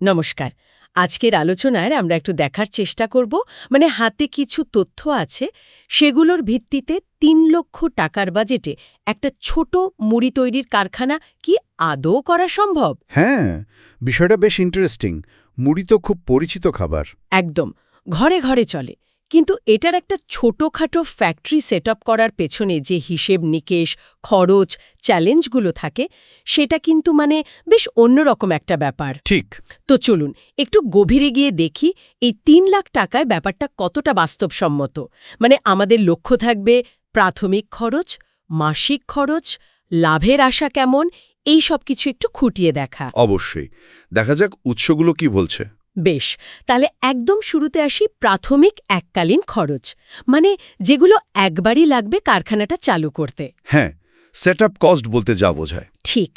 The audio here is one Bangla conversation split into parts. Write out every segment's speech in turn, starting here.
নমস্কার। আজকের আলোচনায় আমরা একটু দেখার চেষ্টা করব মানে হাতে কিছু তথ্য আছে সেগুলোর ভিত্তিতে তিন লক্ষ টাকার বাজেটে একটা ছোট মুড়ি তৈরির কারখানা কি আদৌ করা সম্ভব? হ্যাঁ বিষয়টা বেশ ইন্টারেস্টিং মুড়ি তো খুব পরিচিত খাবার। একদম। ঘরে ঘরে চলে। কিন্তু এটার একটা ছোটখাটো ফ্যাক্টরি সেট করার পেছনে যে হিসেব নিকেশ খরচ চ্যালেঞ্জগুলো থাকে সেটা কিন্তু মানে বেশ অন্যরকম একটা ব্যাপার। ঠিক। তো চলুন একটু গভীরে গিয়ে দেখি এই তিন লাখ টাকায় ব্যাপারটা কতটা বাস্তবসম্মত। মানে আমাদের লক্ষ্য থাকবে প্রাথমিক খরচ মাসিক খরচ লাভের আশা কেমন এই সব কিছু একটু খুঁটিয়ে দেখা। অবশ্যই। দেখা যাক উৎসগুলো কি বলছে। বেশ তাহলে একদম শুরুতে আসি প্রাথমিক এককালীন খরচ মানে যেগুলো একবারই লাগবে কারখানাটা চালু করতে। হ্যাঁ সেট কস্ট বলতে যা বোঝায়। ঠিক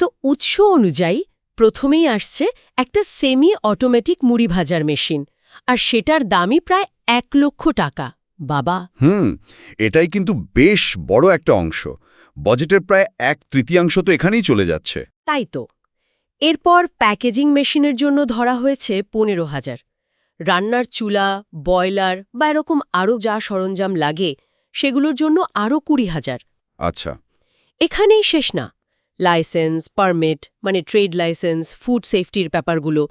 তো উৎস অনুযায়ী প্রথমেই আসছে একটা সেমি অটোমেটিক মুড়ি ভাজার মেশিন আর সেটার দামই প্রায় এক লক্ষ টাকা বাবা। হুম এটাই কিন্তু বেশ বড় একটা অংশ বাজেটের প্রায় এক তৃতীয়াংশ তো এখানেই চলে যাচ্ছে। তাই তো। এরপর প্যাকেজিং মেশিনের জন্য ধরা হয়েছে পনেরো হাজার। রান্নার চুলা বয়লার বা এরকম আরও যা সরঞ্জাম লাগে সেগুলোর জন্য আরও কুড়ি হাজার। আচ্ছা। এখানেই শেষ না। লাইসেন্স পারমিট মানে ট্রেড লাইসেন্স ফুড সেফটির ব্যাপারগুলো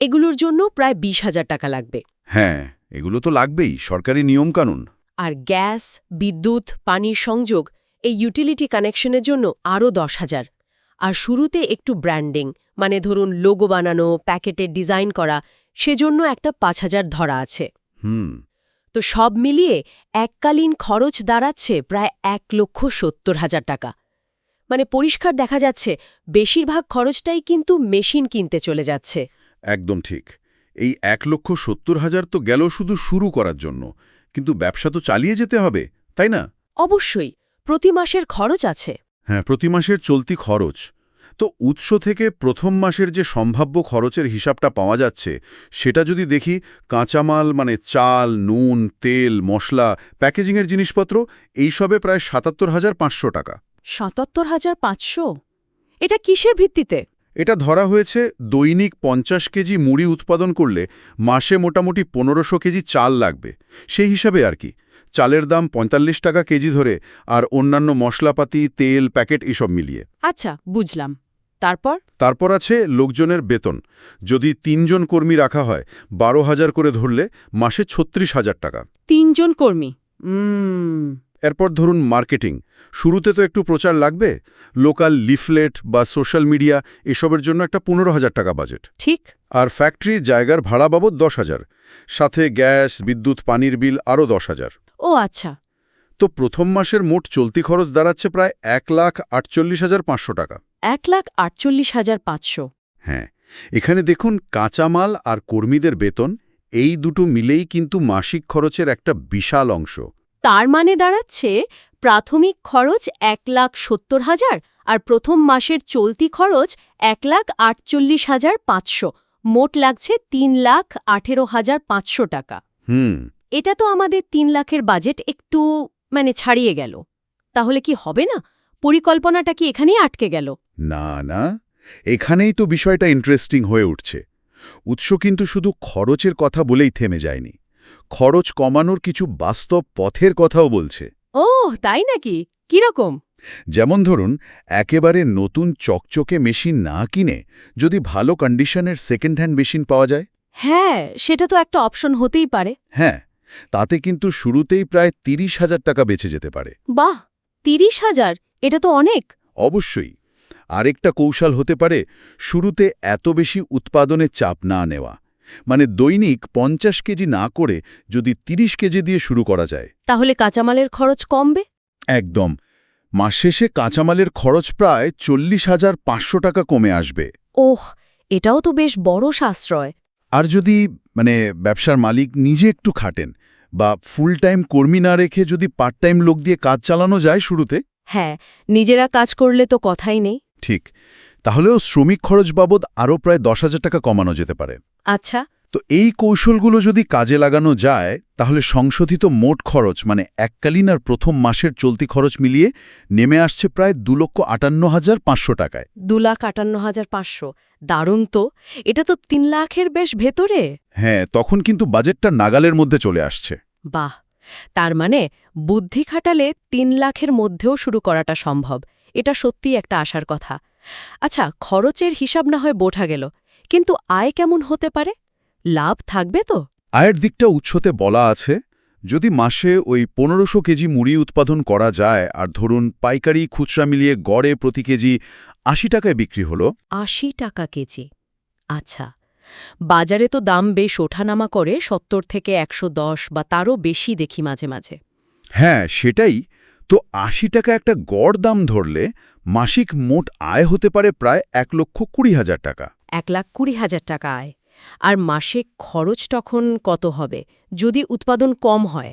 এগুলোর জন্য প্রায় বিশ হাজার টাকা লাগবে। হ্যাঁ এগুলো তো লাগবেই সরকারি নিয়মকানুন। আর গ্যাস বিদ্যুৎ পানির সংযোগ এই ইউটিলিটি কানেকশনের জন্য আরও দশ হাজার। আর শুরুতে একটু ব্র্যান্ডিং মানে ধরুন লোগো বানানো প্যাকেটের ডিজাইন করা সেজন্য একটা পাঁচ হাজার ধরা আছে। হুম। তো সব মিলিয়ে এককালীন খরচ দাঁড়াচ্ছে প্রায় এক লক্ষ সত্তর হাজার টাকা। মানে পরিষ্কার দেখা যাচ্ছে বেশিরভাগ খরচটাই কিন্তু মেশিন কিনতে চলে যাচ্ছে। একদম ঠিক। এই এক লক্ষ সত্তর হাজার তো গেল শুধু শুরু করার জন্য। কিন্তু ব্যবসা তো চালিয়ে যেতে হবে তাই না? অবশ্যই প্রতি মাসের খরচ আছে। হ্যাঁ প্রতি মাসের চলতি খরচ। তো উৎস থেকে প্রথম মাসের যে সম্ভাব্য খরচের হিসাবটা পাওয়া যাচ্ছে সেটা যদি দেখি কাঁচামাল মানে চাল নুন তেল মশলা প্যাকেজিংয়ের জিনিসপত্র এইসবে প্রায় সাতাত্তর হাজার পাঁচশো টাকা। সাতাত্তর হাজার পাঁচশো? এটা কিসের ভিত্তিতে? এটা ধরা হয়েছে দৈনিক পঞ্চাশ কেজি মুড়ি উৎপাদন করলে মাসে মোটামুটি পনেরোশো কেজি চাল লাগবে। সেই হিসাবে আর কি চালের দাম পঁয়তাল্লিশ টাকা কেজি ধরে আর অন্যান্য মশলাপাতি তেল প্যাকেট এসব মিলিয়ে। আচ্ছা বুঝলাম। তারপর? তারপর আছে লোকজনের বেতন। যদি তিনজন কর্মী রাখা হয় বারো হাজার করে ধরলে মাসে ছত্রিশ হাজার টাকা। তিনজন কর্মী? এরপর ধরুন মার্কেটিং। শুরুতে তো একটু প্রচার লাগবে। লোকাল লিফলেট বা সোশ্যাল মিডিয়া এসবের জন্য একটা পনেরো হাজার টাকা বাজেট। ঠিক। আর ফ্যাক্টরির জায়গার ভাড়া বাবদ দশ হাজার। সাথে গ্যাস বিদ্যুৎ পানির বিল আরও দশ হাজার। ও আচ্ছা। তো প্রথম মাসের মোট চলতি খরচ দাঁড়াচ্ছে প্রায় এক লাখ আটচল্লিশ হাজার পাঁচশো টাকা। এক লাখ আটচল্লিশ হাজার পাঁচশো। হ্যাঁ এখানে দেখুন কাঁচামাল আর কর্মীদের বেতন এই দুটো মিলেই কিন্তু মাসিক খরচের একটা বিশাল অংশ। তার মানে দাঁড়াচ্ছে প্রাথমিক খরচ এক লাখ সত্তর হাজার আর প্রথম মাসের চলতি খরচ এক লাখ আটচল্লিশ হাজার পাঁচশো। মোট লাগছে তিন লাখ আঠেরো হাজার পাঁচশো টাকা। হুম। এটা তো আমাদের তিন লাখের বাজেট একটু মানে ছাড়িয়ে গেল। তাহলে কি হবে না? পরিকল্পনাটা কি এখানেই আটকে গেল? না না এখানেই তো বিষয়টা ইন্টারেস্টিং হয়ে উঠছে। উৎস কিন্তু শুধু খরচের কথা বলেই থেমে যায়নি। খরচ কমানোর কিছু বাস্তব পথের কথাও বলছে। ও তাই নাকি? কীরকম? যেমন ধরুন একেবারে নতুন চকচকে মেশিন না কিনে যদি ভালো কন্ডিশনের সেকেন্ড হ্যান্ড মেশিন পাওয়া যায়। হ্যাঁ সেটা তো একটা অপশন হতেই পারে। হ্যাঁ তাতে কিন্তু শুরুতেই প্রায় তিরিশ হাজার টাকা বেঁচে যেতে পারে। বাহ! তিরিশ হাজার? এটা তো অনেক। অবশ্যই। আরেকটা কৌশল হতে পারে শুরুতে এত বেশি উৎপাদনে চাপ না নেওয়া। মানে দৈনিক পঞ্চাশ কেজি না করে যদি ৩০ কেজি দিয়ে শুরু করা যায়। তাহলে কাঁচামালের খরচ কমবে? একদম। মাস শেষে কাঁচামালের খরচ প্রায় চল্লিশ হাজার পাঁচশো টাকা কমে আসবে। ওহ এটাও তো বেশ বড় সাশ্রয়। আর যদি মানে ব্যবসার মালিক নিজে একটু খাটেন বা ফুল টাইম কর্মী না রেখে যদি পার্ট টাইম লোক দিয়ে কাজ চালানো যায় শুরুতে? হ্যাঁ নিজেরা কাজ করলে তো কথাই নেই। ঠিক। তাহলেও শ্রমিক খরচ বাবদ আরও প্রায় দশ হাজার টাকা কমানো যেতে পারে। আচ্ছা। তো এই কৌশলগুলো যদি কাজে লাগানো যায় তাহলে সংশোধিত মোট খরচ মানে এককালীন আর প্রথম মাসের চলতি খরচ মিলিয়ে নেমে আসছে প্রায় দু লক্ষ আটান্ন হাজার পাঁচশো টাকায়। দু লাখ আটান্ন হাজার পাঁচশো। দারুণ তো। এটা তো তিন লাখের বেশ ভেতরে। হ্যাঁ তখন কিন্তু বাজেটটা নাগালের মধ্যে চলে আসছে। বাহ! তার মানে বুদ্ধি খাটালে তিন লাখের মধ্যেও শুরু করাটা সম্ভব। এটা সত্যিই একটা আশার কথা। আচ্ছা খরচের হিসাব না হয় বোঠা গেল কিন্তু আয় কেমন হতে পারে? লাভ থাকবে তো? আয়ের দিকটা উৎসতে বলা আছে যদি মাসে ওই পনেরোশো কেজি মুড়ি উৎপাদন করা যায় আর ধরুন পাইকারি খুচরা মিলিয়ে গড়ে প্রতি কেজি আশি টাকায় বিক্রি হলো। আশি টাকা কেজি। আচ্ছা বাজারে তো দাম বেশ ওঠানামা করে সত্তর থেকে একশো দশ বা তারও বেশি দেখি মাঝে মাঝে। হ্যাঁ সেটাই তো আশি টাকা একটা গড় দাম ধরলে মাসিক মোট আয় হতে পারে প্রায় এক লক্ষ কুড়ি হাজার টাকা। এক লাখ কুড়ি হাজার টাকা আয়। আর মাসে খরচ তখন কত হবে? যদি উৎপাদন কম হয়।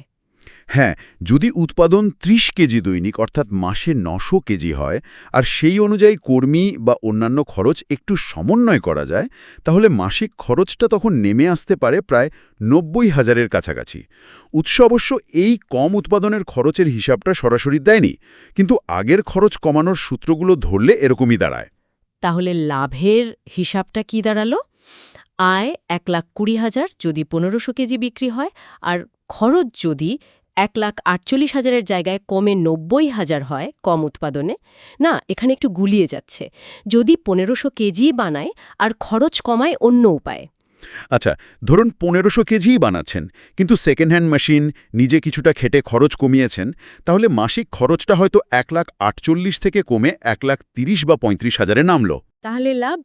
হ্যাঁ যদি উৎপাদন ৩০ কেজি দৈনিক, অর্থাৎ মাসে নশো কেজি হয়, আর সেই অনুযায়ী কর্মী বা অন্যান্য খরচ একটু সমন্বয় করা যায়, তাহলে মাসিক খরচটা তখন নেমে আসতে পারে প্রায় নব্বই হাজারের কাছাকাছি। উৎস অবশ্য এই কম উৎপাদনের খরচের হিসাবটা সরাসরি দেয়নি, কিন্তু আগের খরচ কমানোর সূত্রগুলো ধরলে এরকমই দাঁড়ায়। তাহলে লাভের হিসাবটা কি দাঁড়াল? আয় এক লাখ কুড়ি হাজার যদি পনেরোশো কেজি বিক্রি হয়, আর খরচ যদি এক লাখ আটচল্লিশ হাজারের জায়গায় কমে নব্বই হাজার হয় কম উৎপাদনে। না এখানে একটু গুলিয়ে যাচ্ছে। যদি পনেরোশো কেজি বানায় আর খরচ কমায় অন্য উপায়ে। আচ্ছা ধরুন পনেরোশো কেজিই বানাচ্ছেন কিন্তু সেকেন্ড হ্যান্ড মেশিন নিজে কিছুটা খেটে খরচ কমিয়েছেন তাহলে মাসিক খরচটা হয়তো এক লাখ আটচল্লিশ থেকে কমে এক লাখ তিরিশ বা পঁয়ত্রিশ হাজারে নামল। তাহলে লাভ?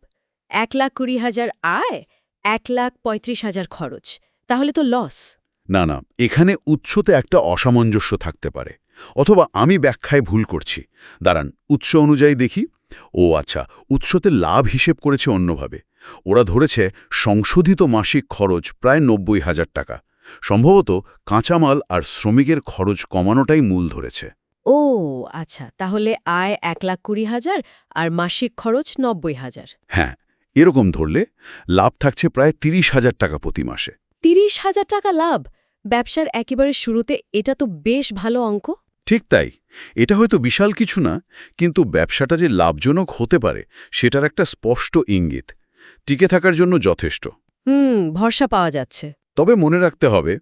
এক লাখ কুড়ি হাজার আয় এক লাখ পঁয়ত্রিশ হাজার খরচ। তাহলে তো লস না না এখানে উৎসতে একটা অসামঞ্জস্য থাকতে পারে। অথবা আমি ব্যাখ্যায় ভুল করছি। দাঁড়ান উৎস অনুযায়ী দেখি। ও আচ্ছা উৎসতে লাভ হিসেব করেছে অন্যভাবে। ওরা ধরেছে সংশোধিত মাসিক খরচ প্রায় নব্বই হাজার টাকা। সম্ভবত কাঁচামাল আর শ্রমিকের খরচ কমানোটাই মূল ধরেছে। ও আচ্ছা তাহলে আয় এক লাখ কুড়ি হাজার আর মাসিক খরচ নব্বই হাজার। হ্যাঁ এরকম ধরলে লাভ থাকছে প্রায় তিরিশ হাজার টাকা প্রতি মাসে। তিরিশ হাজার টাকা লাভ? ব্যবসার একেবারে শুরুতে এটা তো বেশ ভালো অঙ্ক। ঠিক তাই। এটা হয়তো বিশাল কিছু না কিন্তু ব্যবসাটা যে লাভজনক হতে পারে সেটার একটা স্পষ্ট ইঙ্গিত। টিকে থাকার জন্য যথেষ্ট। হুম ভরসা পাওয়া যাচ্ছে। তবে মনে রাখতে হবে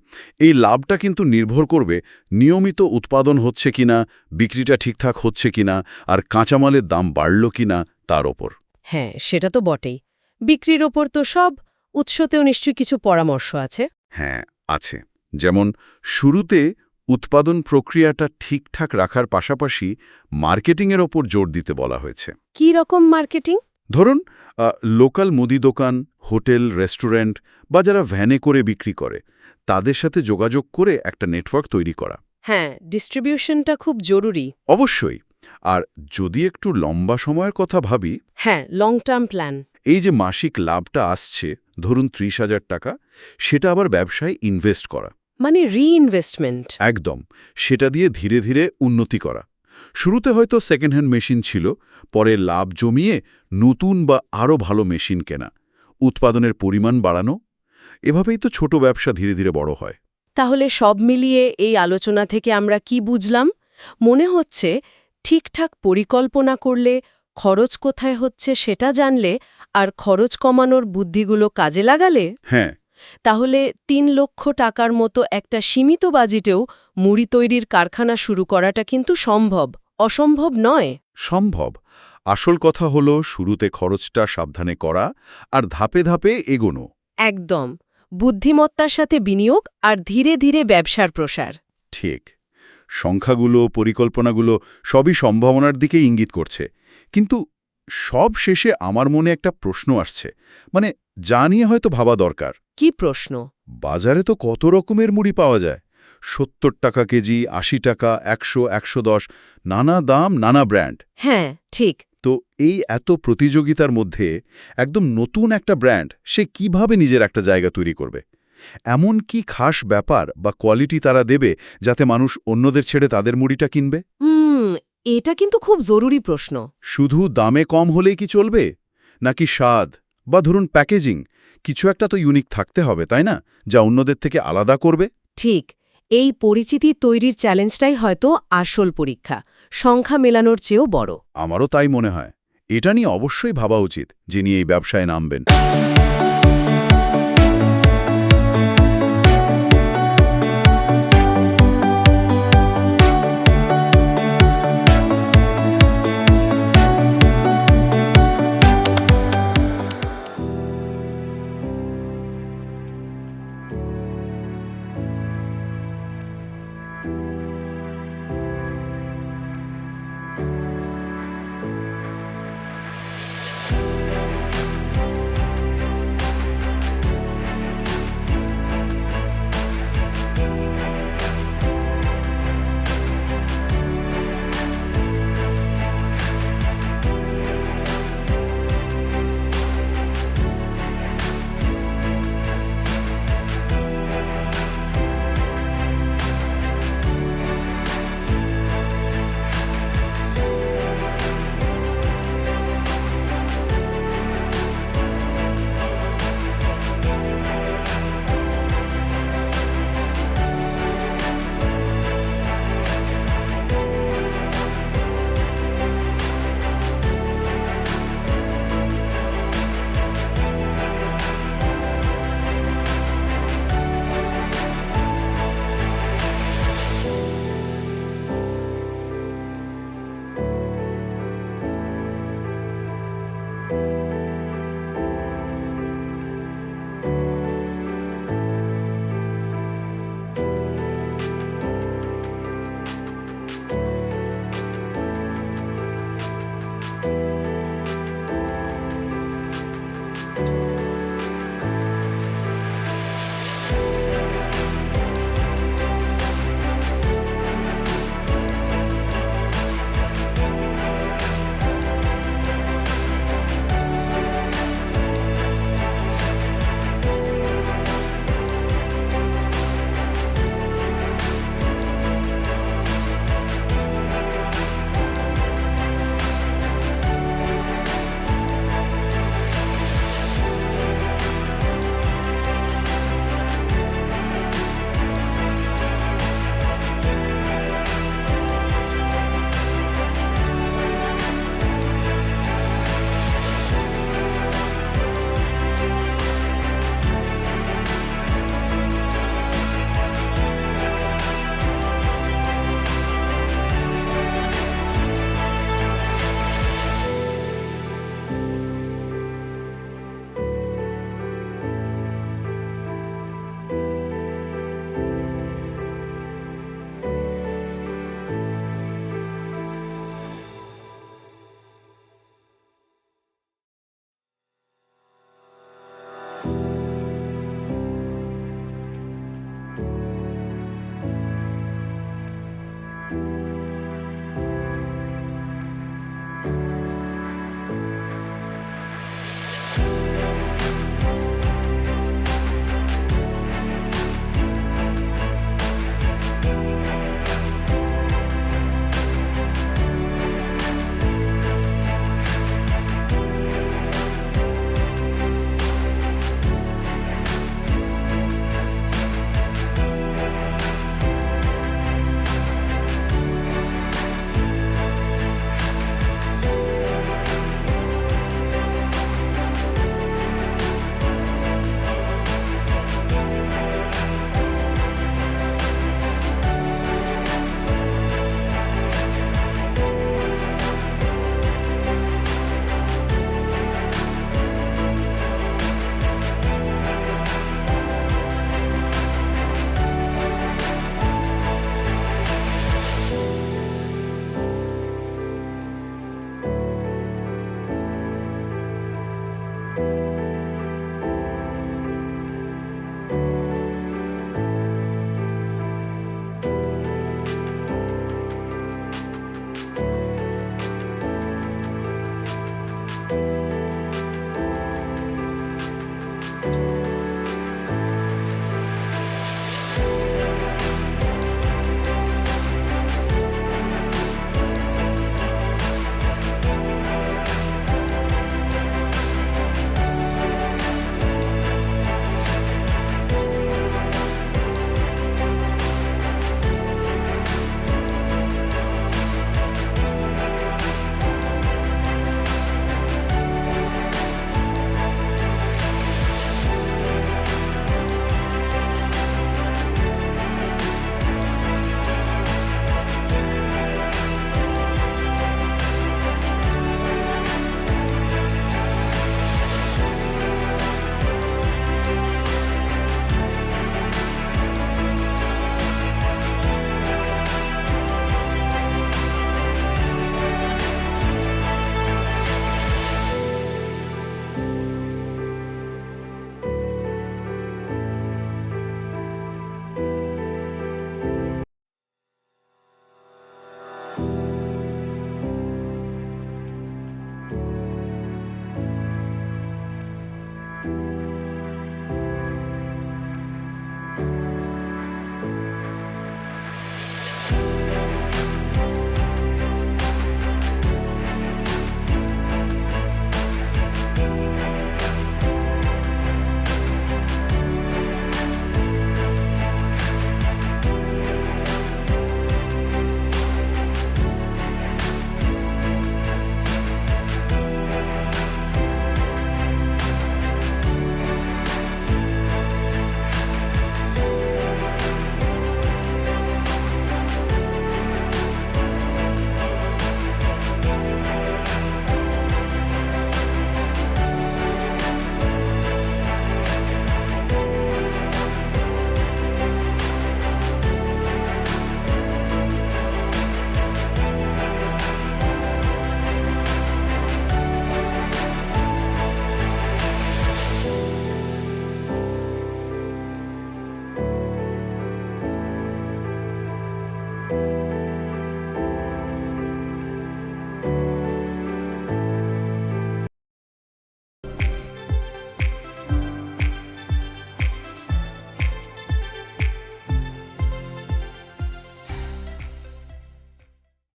এই লাভটা কিন্তু নির্ভর করবে নিয়মিত উৎপাদন হচ্ছে কিনা বিক্রিটা ঠিকঠাক হচ্ছে কিনা আর কাঁচামালের দাম বাড়ল কিনা তার ওপর। হ্যাঁ সেটা তো বটেই। বিক্রির ওপর তো সব উৎসতেও নিশ্চয়ই কিছু পরামর্শ আছে। হ্যাঁ আছে। যেমন শুরুতে উৎপাদন প্রক্রিয়াটা ঠিকঠাক রাখার পাশাপাশি মার্কেটিংয়ের ওপর জোর দিতে বলা হয়েছে। কি রকম মার্কেটিং? ধরুন লোকাল মুদি দোকান হোটেল রেস্টুরেন্ট বা যারা ভ্যানে করে বিক্রি করে তাদের সাথে যোগাযোগ করে একটা নেটওয়ার্ক তৈরি করা। হ্যাঁ ডিস্ট্রিবিউশনটা খুব জরুরি। অবশ্যই আর যদি একটু লম্বা সময়ের কথা ভাবি হ্যাঁ লং টার্ম প্ল্যান এই যে মাসিক লাভটা আসছে ধরুন ত্রিশ হাজার টাকা সেটা আবার ব্যবসায় ইনভেস্ট করা। মানে রিইনভেস্টমেন্ট একদম সেটা দিয়ে ধীরে ধীরে উন্নতি করা। শুরুতে হয়তো সেকেন্ড হ্যান্ড মেশিন ছিল পরে লাভ জমিয়ে নতুন বা আরও ভালো মেশিন কেনা। উৎপাদনের পরিমাণ বাড়ানো এভাবেই তো ছোট ব্যবসা ধীরে ধীরে বড় হয়। তাহলে সব মিলিয়ে এই আলোচনা থেকে আমরা কি বুঝলাম? মনে হচ্ছে ঠিকঠাক পরিকল্পনা করলে খরচ কোথায় হচ্ছে সেটা জানলে আর খরচ কমানোর বুদ্ধিগুলো কাজে লাগালে? হ্যাঁ তাহলে তিন লক্ষ টাকার মতো একটা সীমিত বাজেটেও মুড়ি তৈরির কারখানা শুরু করাটা কিন্তু সম্ভব অসম্ভব নয়? সম্ভব। আসল কথা হলো শুরুতে খরচটা সাবধানে করা আর ধাপে ধাপে এগোনো। একদম। বুদ্ধিমত্তার সাথে বিনিয়োগ আর ধীরে ধীরে ব্যবসার প্রসার। ঠিক। সংখ্যাগুলো পরিকল্পনাগুলো সবই সম্ভাবনার দিকে ইঙ্গিত করছে। কিন্তু সব শেষে আমার মনে একটা প্রশ্ন আসছে। মানে যা নিয়ে হয়তো ভাবা দরকার। কি প্রশ্ন? বাজারে তো কত রকমের মুড়ি পাওয়া যায়। সত্তর টাকা কেজি আশি টাকা একশো একশো দশ নানা দাম নানা ব্র্যান্ড। হ্যাঁ ঠিক। তো এই এত প্রতিযোগিতার মধ্যে একদম নতুন একটা ব্র্যান্ড সে কীভাবে নিজের একটা জায়গা তৈরি করবে? এমন কি খাস ব্যাপার বা কোয়ালিটি তারা দেবে যাতে মানুষ অন্যদের ছেড়ে তাদের মুড়িটা কিনবে? এটা কিন্তু খুব জরুরি প্রশ্ন। শুধু দামে কম হলেই কি চলবে? নাকি স্বাদ? বা ধরুন প্যাকেজিং কিছু একটা তো ইউনিক থাকতে হবে তাই না? যা অন্যদের থেকে আলাদা করবে। ঠিক এই পরিচিতি তৈরির চ্যালেঞ্জটাই হয়তো আসল পরীক্ষা সংখ্যা মেলানোর চেয়েও বড়। আমারও তাই মনে হয়। এটা নিয়ে অবশ্যই ভাবা উচিত যিনি এই ব্যবসায় নামবেন।